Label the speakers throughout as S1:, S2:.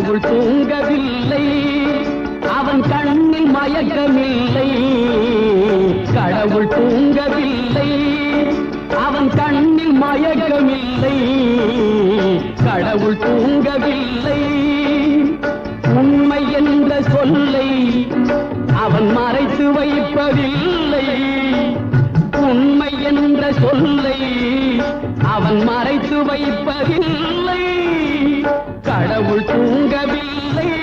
S1: கடவுள் தூங்கவில்லை. அவன் கண்ணில் மயக்கமில்லை. கடவுள் தூங்கவில்லை. அவன் கண்ணில் மயக்கமில்லை. கடவுள் தூங்கவில்லை. உண்மை என்ற சொல்லை அவன் மறைத்து வைப்பதில்லை. உண்மை என்ற சொல்லை அவன் மறைத்து வைப்பதில்லை. கடவுள் தூங்கவில்லை.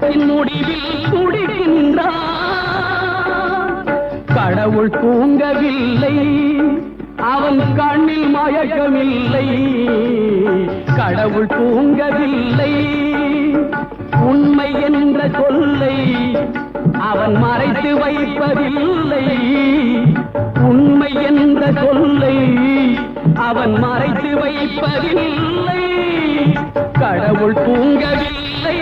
S1: அவன் முடிவில் துடிக்கின்றான் கடவுள் தூங்கவில்லை. அவன் கண்ணில் மயக்கமில்லை. கடவுள் தூங்கவில்லை. உண்மை என்ற சொல்லை அவன் மறைத்து வைப்பதில்லை. உண்மை என்ற சொல்லை அவன் மறைத்து வைப்பதில்லை. கடவுள் தூங்கவில்லை.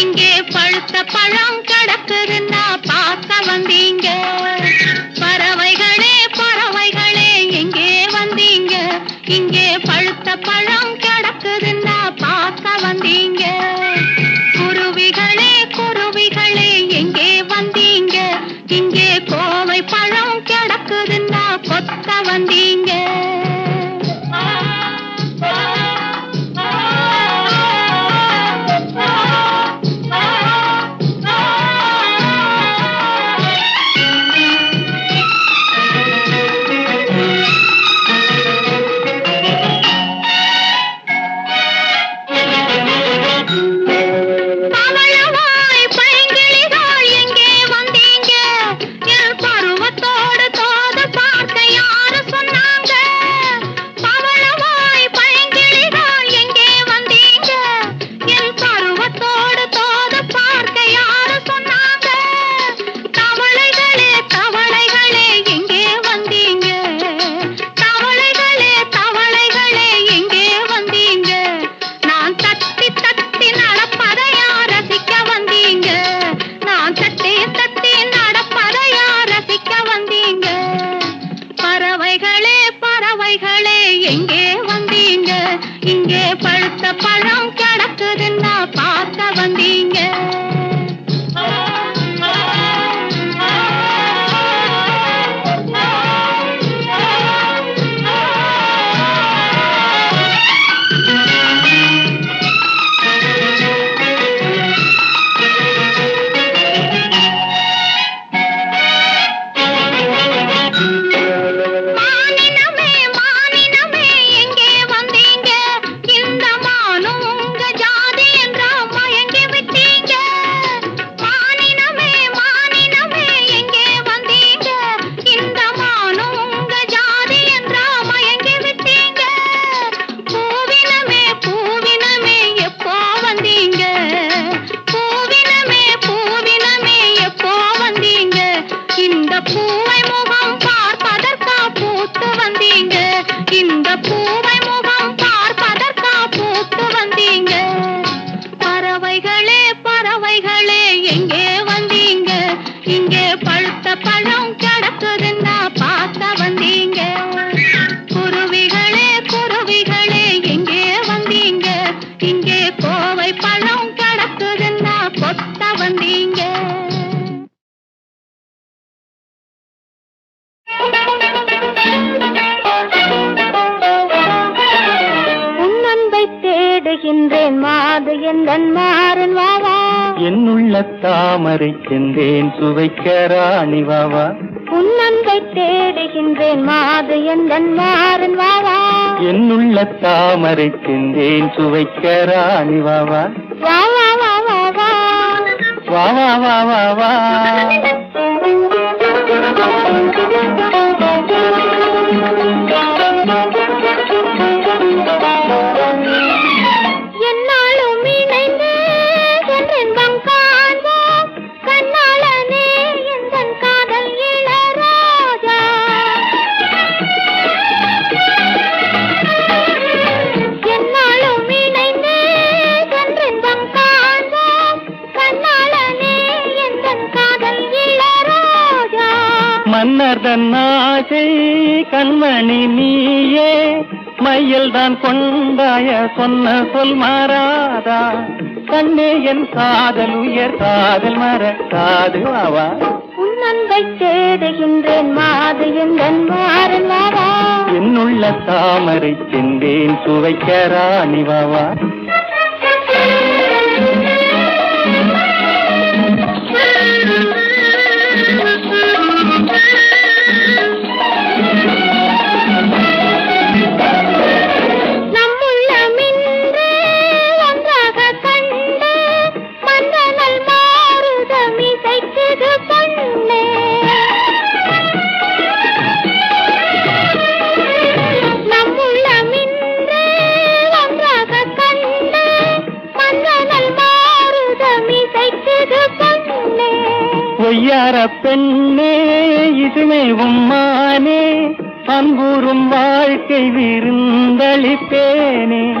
S2: இங்கே பழுத்த பழம் கிடக்குதுன்னா பார்க்க வந்தீங்க. பறவைகளே பறவைகளே எங்கே வந்தீங்க? இங்கே பழுத்த பழம் கிடக்குதுன்னா பார்க்க வந்தீங்க. குருவிகளே குருவிகளே எங்கே வந்தீங்க? இங்கே கோவை பழம் கிடக்குதுன்னா கொத்த வந்தீங்க.
S3: சென்றேன் மாது எந்தன் மாறன் வாவா.
S4: என்னுள்ள தாமரை சென்றேன் சுவைக்க ராணி வாவா.
S3: புன்னங்கை தேடுகின்றேன் மாது எந்தன் மாறன் வாவா.
S4: என்னுள்ள தாமரை சென்றேன் சுவைக்க ராணி வாவா.
S3: வாவா வாவா வா வா வா
S4: வா வா கண்மணி நீயே மையல் தான் கொண்டாய சொன்ன சொல் மாறாதா? கண்ணே என் காதல் உயர் காதல் மறக்காது வாவா
S3: உன் அன்பை தேடுகின்றேன் மாது எந்தன் மாறன் வாவா
S4: என்னுள்ள தாமரை சென்றேன் சுவைக்க ராணி வாவா
S3: ஐயார பெண்ணே
S4: இதுவே உம்மானே. பண்பூரும் வாழ்க்கை விருந்தளிப்பேனே.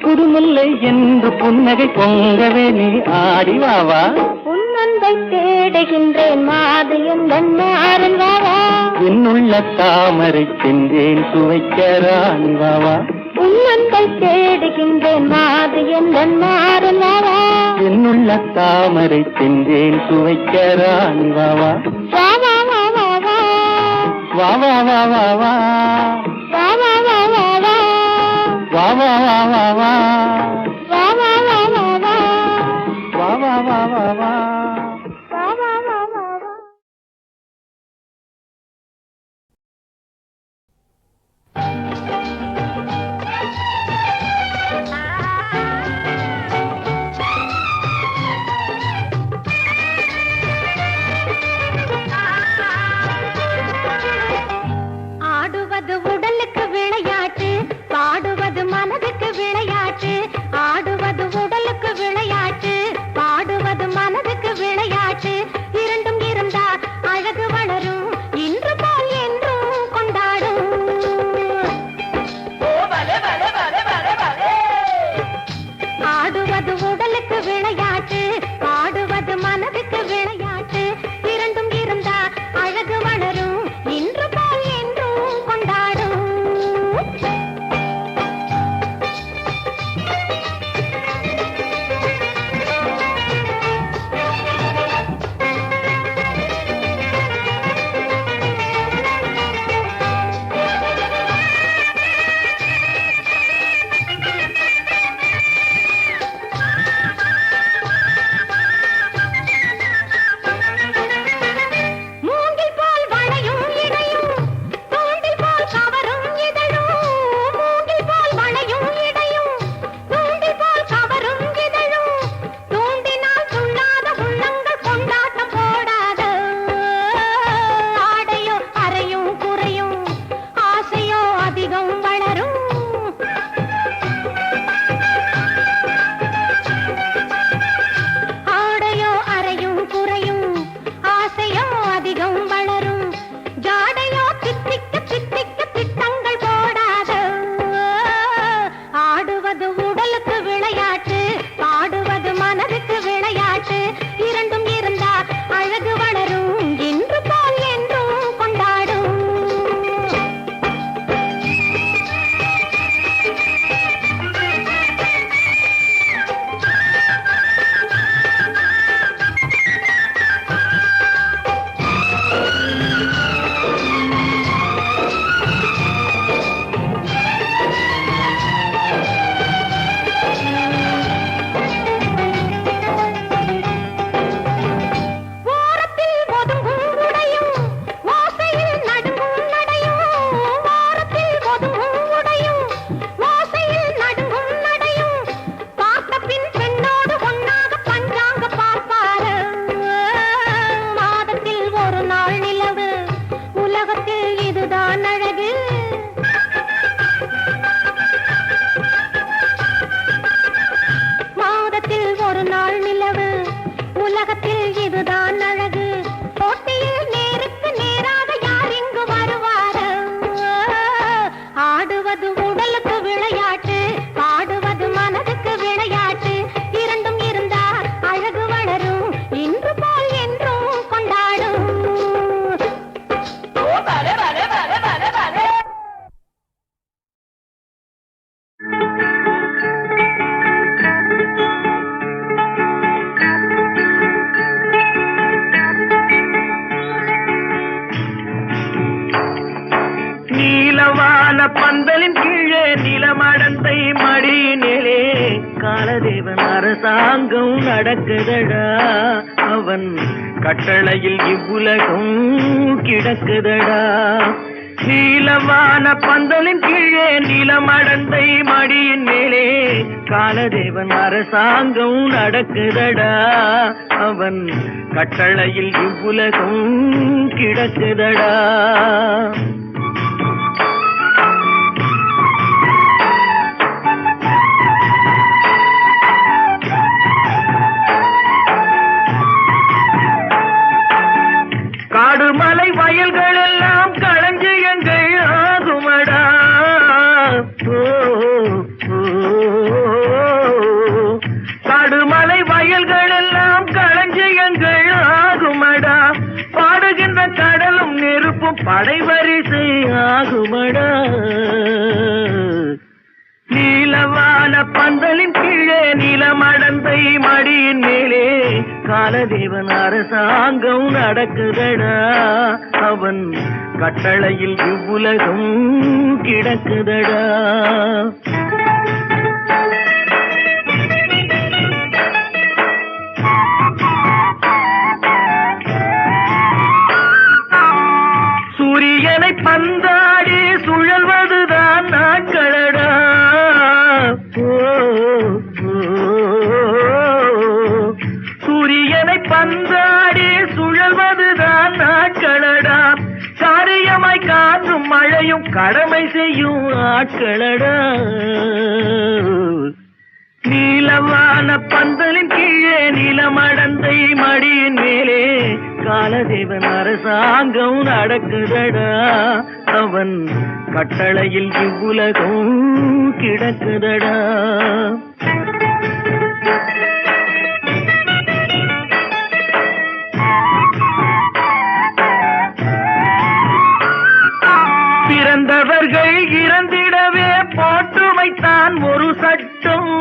S4: புதுமுல்லை என்று புன்னகை பொங்கவே நீ
S3: ஆடிவாவா உன்னன்பை தேடுகின்றேன் மாதிரி
S4: என்னுள்ள தாமரை சென்றேன் சுவைக்கராணி வாவா
S3: உன் அன்பை தேடுகின்றேன் மாது எந்தன் மாறன் வாவா
S4: என்னுள்ள தாமரை சென்றேன் சுவைக்க ராணி வாவா
S3: வா வா வா வா வா
S4: வா வா வா வா
S3: உலகத்தில் இதுதான் பந்தலின் கீழே நிலமடந்தை மடியினிலே காலதேவன்
S5: அரசாங்கம் நடக்குதடா. அவன் கட்டளையில் இவ்வுலகம் கிடக்குதடா. நீலமான பந்தலின் கீழே நிலமடந்தை மடியின் மேலே காலதேவன் அரசாங்கம் நடக்குதடா. அவன் கட்டளையில் இவ்வுலகம் கிடக்குதடா. காலதேவன் அரசாங்கம் நடக்குதடா. அவன் கட்டளையில் இவ்வுலகம் கிடக்குதடா. சூரியனை பந்தாடி சுழல்வதுதான் நான் சூரியனை சுழல்வதுதான் நாட்களடா. சாரியமாய் காற்றும் மழையும் கடமை செய்யும் ஆட்களடா. நீளமான பந்தலின் கீழே நிலமடந்தை மடியின் மேலே காலதேவன் அரசாங்கம் நடக்குதடா. அவன் கட்டளையில் இவ்வுலகம் கிடக்குதடா. பிறந்தவர்கள் இறந்திடவே போட்டு வைத்தான் ஒரு சட்டம்.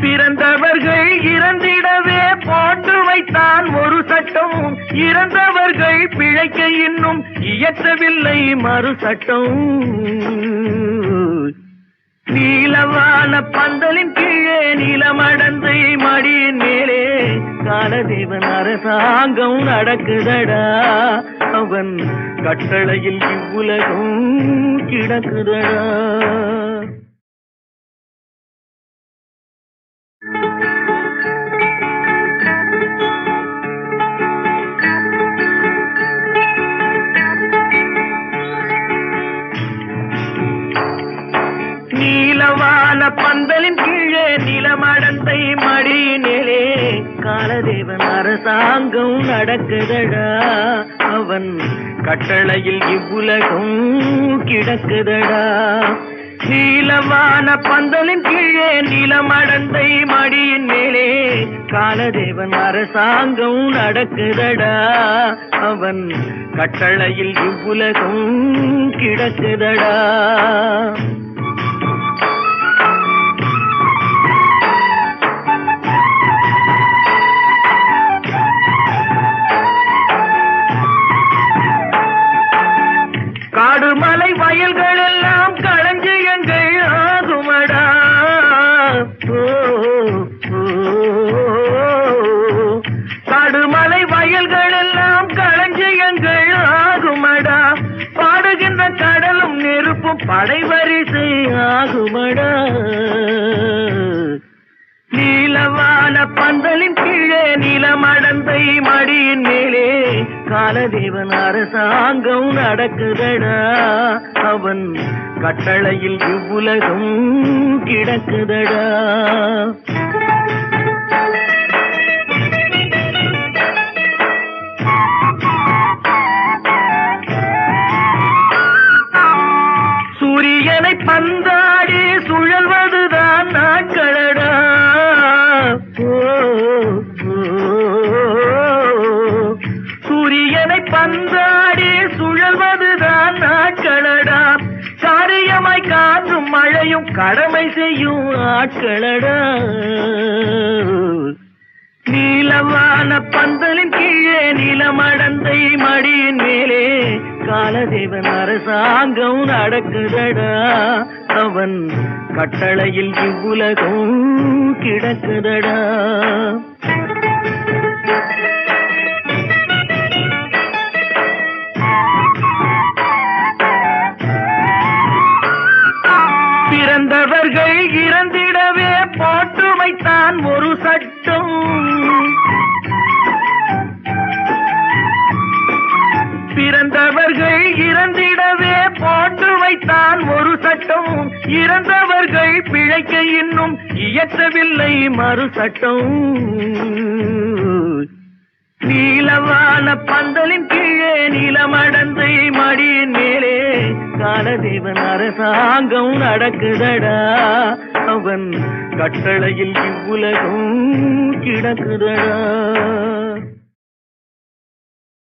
S5: பிறந்தவர்கள் இறந்திடவே போட்டு வைத்தான் ஒரு சட்டம். இறந்தவர்கள் பிழைக்க இன்னும் இயற்றவில்லை மறு சட்டம். நீளமான பந்தலின் கீழே நிலமடந்தை மடியின் மேலே கால தேவன் அரசாங்கம் நடக்குதடா. அவன் கட்டளையில் இவ்வுலகம் கிடக்குதடா. நீலவான பந்தலின் கீழே நிலமடந்தை மடியினே தேவன் அரசாங்கம் நடக்குதடா. அவன் கட்டளையில் இவ்வுலகம் கிடக்குதடா. நீளமான பந்தலின் கீழே நிலமடந்தை மடியின் மேலே காலதேவன் அரசாங்கம் நடக்குதடா. அவன் கட்டளையில் இவ்வுலகம் கிடக்குதடா. படைவரிசை ஆகுமடா. நீலவான பந்தலின் கீழே நிலமடந்தை மடியின் மேலே காலதேவன் அரசாங்கம் நடக்குதடா. அவன் கட்டளையில் இவ்வுலகம் கிடக்குதடா. பந்தாடி சுழல்வதுதான் நாட்களடா. சூரியனை பந்தாடி சுழல்வதுதான் நாட்களடா. காரியமாய் காற்றும் மழையும் கடமை செய்யும் ஆட்களடா. நீலவான பந்தலின் கீழே நிலமடந்தை மடியின் மேலே காலதேவன் அரசாங்கம் நடக்குதடா. அவன் கட்டளையில் இவ்வுலகம் கிடக்குதடா. பிறந்தவர்கள் இறந்திடவே போட்டுமைத்தான் ஒரு வைத்தான் ஒரு சட்டம். இறந்தவர்கள் பிழைக்க இன்னும் இயற்றவில்லை மறு சட்டம். நீளமான பந்தலின் கீழே நீலமடந்தை மடியின் மேலே காலதேவன் அரசாங்கம் நடக்குதடா. அவன் கட்டளையில் இவ்வுலகம் கிடக்குதடா.